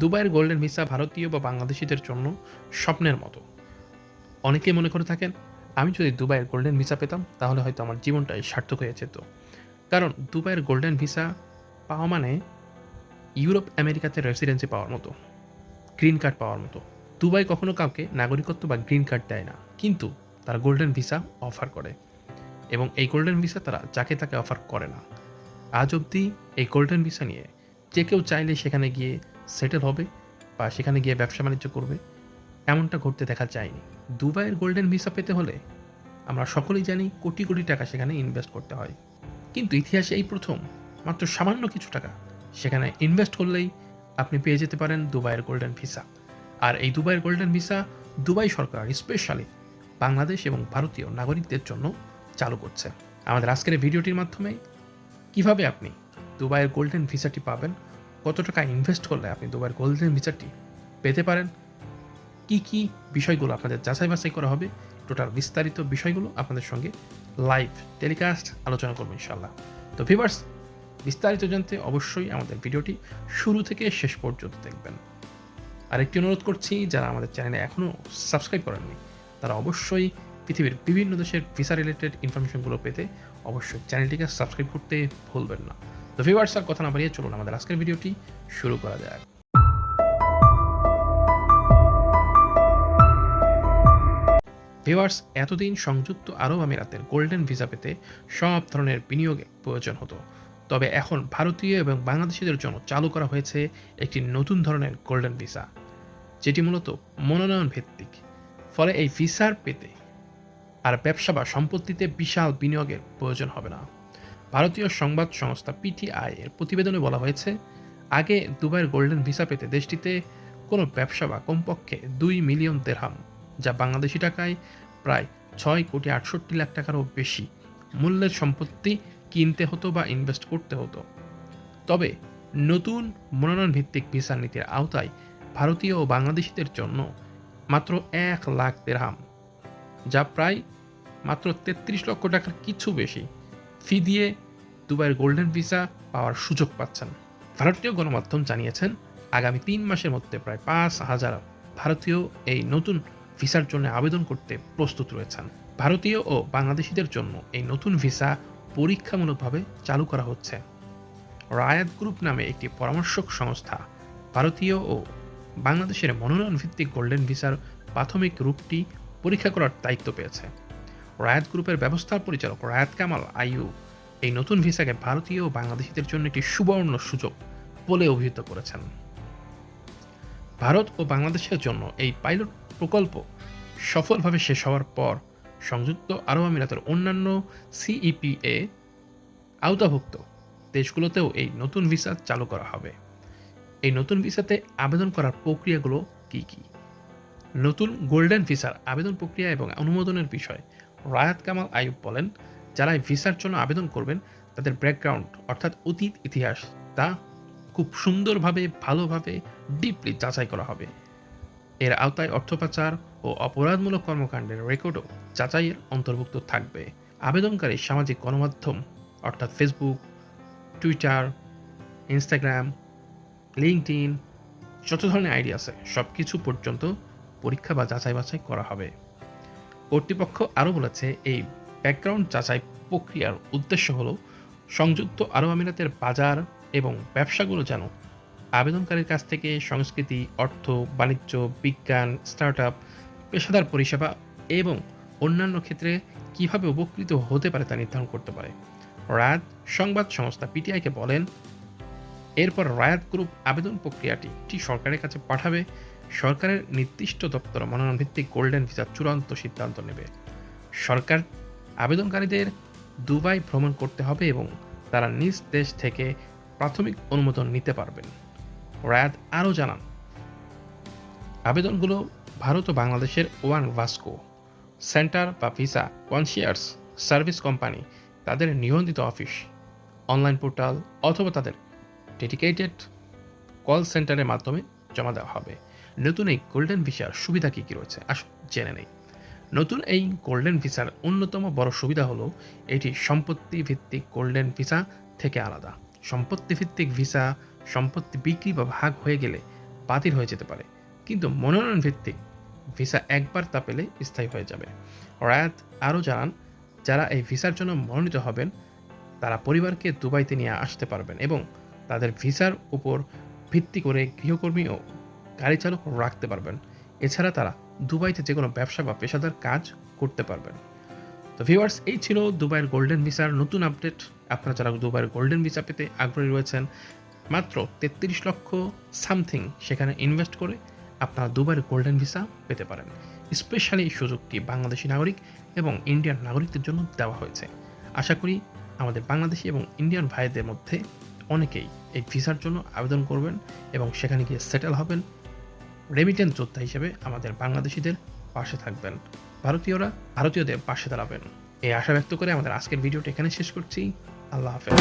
দুবাইয়ের golden visa ভারতীয় বা বাংলাদেশিদের জন্য স্বপ্নের মতো। অনেকেই মনে করে থাকেন, আমি যদি দুবাইয়ের গোল্ডেন ভিসা পেতাম, তাহলে হয়তো আমার জীবনটাই সার্থক হয়ে যেত। কারণ দুবাইয়ের গোল্ডেন ভিসা পাওয়া মানে ইউরোপ আমেরিকাতে রেসিডেন্সি পাওয়ার মতো, গ্রিন কার্ড পাওয়ার মতো। দুবাই কখনো কাউকে নাগরিকত্ব বা গ্রিন কার্ড দেয় না, কিন্তু তারা গোল্ডেন ভিসা অফার করে এবং এই গোল্ডেন ভিসা তারা যাকে তাকে অফার করে না। আজ অবধি এই গোল্ডেন ভিসা নিয়ে যে কেউ চাইলে সেখানে গিয়ে সেটেল হবে বা সেখানে গিয়ে ব্যবসা বাণিজ্য করবে, এমনটা ঘটতে দেখা যায়নি। দুবাইয়ের গোল্ডেন ভিসা পেতে হলে আমরা সকলেই জানি কোটি কোটি টাকা সেখানে ইনভেস্ট করতে হয়। কিন্তু ইতিহাসে এই প্রথম মাত্র সামান্য কিছু টাকা সেখানে ইনভেস্ট করলেই আপনি পেয়ে যেতে পারেন দুবাইয়ের গোল্ডেন ভিসা। আর এই দুবাইয়ের গোল্ডেন ভিসা দুবাই সরকার স্পেশালি বাংলাদেশ এবং ভারতীয় নাগরিকদের জন্য চালু করছে। আমাদের আজকের ভিডিওটির মাধ্যমে কীভাবে আপনি দুবাইয়ের গোল্ডেন ভিসাটি পাবেন কত টাকা ইনভেস্ট করলে আপনি দুবার গোল্ডেন ভিসাটি পেতে পারেন? কি কি বিষয়গুলো আপনাদের যাচাই বাছাই করা হবে? টোটাল বিস্তারিত বিষয়গুলো আপনাদের সঙ্গে লাইভ টেলিকাস্ট আলোচনা করব ইনশাল্লাহ তো ভিভার্স বিস্তারিত জানতে অবশ্যই আমাদের ভিডিওটি শুরু থেকে শেষ পর্যন্ত দেখবেন। আরেকটি অনুরোধ করছি, যারা আমাদের চ্যানেলে এখনও সাবস্ক্রাইব করেননি, তারা অবশ্যই পৃথিবীর বিভিন্ন দেশের ভিসা রিলেটেড ইনফরমেশনগুলো পেতে অবশ্যই চ্যানেলটিকে সাবস্ক্রাইব করতে ভুলবেন না। তো ভিভার্স আর কথা না বাড়িয়ে চলুন আমাদের আজকের ভিডিওটি শুরু করা যাক। ভিওয়ার্স এতদিন সংযুক্ত আরব আমিরাতের গোল্ডেন ভিসা পেতে সব ধরনের বিনিয়োগে প্রয়োজন হতো। তবে এখন ভারতীয় এবং বাংলাদেশিদের জন্য চালু করা হয়েছে একটি নতুন ধরনের গোল্ডেন ভিসা যেটি মূলত মনোনয়ন ভিত্তিক ফলে এই ভিসার পেতে আর ব্যবসা বা সম্পত্তিতে বিশাল বিনিয়োগের প্রয়োজন হবে না। ভারতীয় সংবাদ সংস্থা পিটিআই এর প্রতিবেদনে বলা হয়েছে, আগে দুবাইয়ের গোল্ডেন ভিসা পেতে দেশটিতে কোনো ব্যবসা বা কমপক্ষে দুই মিলিয়ন দেরহাম, যা বাংলাদেশি টাকায় প্রায় ছয় কোটি আটষট্টি লাখ টাকারও বেশি মূল্যের সম্পত্তি কিনতে হতো বা ইনভেস্ট করতে হতো। তবে নতুন মনোনয়ন ভিত্তিক ভিসা নীতির আওতায় ভারতীয় ও বাংলাদেশিদের জন্য মাত্র এক লাখ দেড়হাম যা প্রায় মাত্র তেত্রিশ লক্ষ টাকার কিছু বেশি। ফি দিয়ে দুবাইয়ের গোল্ডেন ভিসা পাওয়ার সুযোগ পাচ্ছেন। ভারতীয় গণমাধ্যম জানিয়েছেন, আগামী তিন মাসের মধ্যে প্রায় পাঁচ হাজার ভারতীয় এই নতুন ভিসার জন্য আবেদন করতে প্রস্তুত রয়েছেন। ভারতীয় ও বাংলাদেশিদের জন্য এই নতুন ভিসা পরীক্ষামূলকভাবে চালু করা হচ্ছে। রায়াত গ্রুপ নামে একটি পরামর্শক সংস্থা ভারতীয় ও বাংলাদেশের মনোনয়ন ভিত্তিক গোল্ডেন ভিসার প্রাথমিক রূপটি পরীক্ষা করার দায়িত্ব পেয়েছে। রায়াত গ্রুপের ব্যবস্থা পরিচালক রায়াত কামাল আইউ এই নতুন ভিসাকে ভারতীয় ও বাংলাদেশিদের জন্য একটি সুবর্ণ সুযোগ বলে অভিহিত করেছেন। ভারত ও বাংলাদেশের জন্য এই পাইলট প্রকল্প সফলভাবে শেষ হওয়ার পর সংযুক্ত আরব আমিরাতের অন্যান্য সিইপিএ আওতাভুক্ত দেশগুলোতেও এই নতুন ভিসা চালু করা হবে। এই নতুন ভিসাতে আবেদন করার প্রক্রিয়াগুলো কী কী? নতুন গোল্ডেন ভিসার আবেদন প্রক্রিয়া এবং অনুমোদনের বিষয় রায়াত কামাল আইয়ুব বলেন, যারা ভিসার জন্য আবেদন করবেন, তাদের ব্যাকগ্রাউন্ড অর্থাৎ অতীত ইতিহাস তা খুব সুন্দরভাবে, ভালোভাবে ডিপলি যাচাই করা হবে। এর আওতায় অর্থ পাচার ও অপরাধমূলক কর্মকাণ্ডের রেকর্ডও যাচাইয়ের অন্তর্ভুক্ত থাকবে। আবেদনকারী সামাজিক গণমাধ্যম অর্থাৎ ফেসবুক টুইটার ইনস্টাগ্রাম লিঙ্কড যত ধরনের আইডি আছে সব কিছু পর্যন্ত পরীক্ষা বা যাচাই বাছাই করা হবে। কর্তৃপক্ষ আরও বলেছে, এই ব্যাকগ্রাউন্ড যাচাই প্রক্রিয়ার উদ্দেশ্য হল সংযুক্ত আরব আমিরাতের বাজার এবং ব্যবসাগুলো যেন আবেদনকারীর কাছ থেকে সংস্কৃতি, অর্থ, বাণিজ্য, বিজ্ঞান স্টার্ট আপ পেশাদার পরিষেবা এবং অন্যান্য ক্ষেত্রে কীভাবে উপকৃত হতে পারে তা নির্ধারণ করতে পারে। রায়াত সংবাদ সংস্থা পিটিআইকে বলেন, এরপর রায়াত গ্রুপ আবেদন প্রক্রিয়াটি সরকারের কাছে পাঠাবে সরকারের নির্দিষ্ট দপ্তর মনোনয়ন ভিত্তিক গোল্ডেন ভিসার চূড়ান্ত সিদ্ধান্ত নেবে। সরকার আবেদনকারীদের দুবাই ভ্রমণ করতে হবে এবং তারা নিজ দেশ থেকে প্রাথমিক অনুমোদন নিতে পারবেন। রায়াত আরও জানান, আবেদনগুলো ভারত ও বাংলাদেশের ওয়ান ভাস্কো সেন্টার বা ভিসা কনসিয়ার্স সার্ভিস কোম্পানি, তাদের নিবন্ধিত অফিস, অনলাইন পোর্টাল অথবা তাদের ডেডিকেটেড কল সেন্টারের মাধ্যমে জমা দেওয়া হবে। নতুন এই গোল্ডেন ভিসার সুবিধা কী কী রয়েছে? আসুন জেনে নেই। নতুন এই গোল্ডেন ভিসার অন্যতম বড় সুবিধা হলো, এটি সম্পত্তি ভিত্তিক গোল্ডেন ভিসা থেকে আলাদা। সম্পত্তি ভিত্তিক ভিসা সম্পত্তি বিক্রি বা ভাগ হয়ে গেলে বাতিল হয়ে যেতে পারে। কিন্তু মনোনয়ন ভিত্তিক ভিসা একবার তা পেলে স্থায়ী হয়ে যাবে। রায়াত আরও জানান, যারা এই ভিসার জন্য মনোনীত হবেন, তারা পরিবারকে দুবাইতে নিয়ে আসতে পারবেন এবং তাদের ভিসার উপর ভিত্তি করে গৃহকর্মী ও গাড়ি চালক রাখতে পারবেন। এছাড়া তারা দুবাইতে যে কোনো ব্যবসা বা পেশাদার কাজ করতে পারবেন। তো ভিউয়ার্স এই ছিল দুবাইয়ের গোল্ডেন ভিসার নতুন আপডেট আপনারা যারা দুবাইয়ের গোল্ডেন ভিসা পেতে আগ্রহী রয়েছেন, মাত্র তেত্রিশ লক্ষ সামথিং সেখানে ইনভেস্ট করে আপনারা দুবাইয়ের গোল্ডেন ভিসা পেতে পারেন। স্পেশালি এই সুযোগটি বাংলাদেশি নাগরিক এবং ইন্ডিয়ান নাগরিকদের জন্য দেওয়া হয়েছে। আশা করি আমাদের বাংলাদেশি এবং ইন্ডিয়ান ভাইদের মধ্যে অনেকেই এই ভিসার জন্য আবেদন করবেন এবং সেখানে গিয়ে সেটেল হবেন। রেমিটেন্স যোদ্ধা হিসেবে আমাদের বাংলাদেশিদের পাশে থাকবেন। ভারতীয়রা ভারতীয়দের পাশে দাঁড়াবেন। এই আশা ব্যক্ত করে আমাদের আজকের ভিডিওটা এখানে শেষ করছি। আল্লাহ হাফেজ।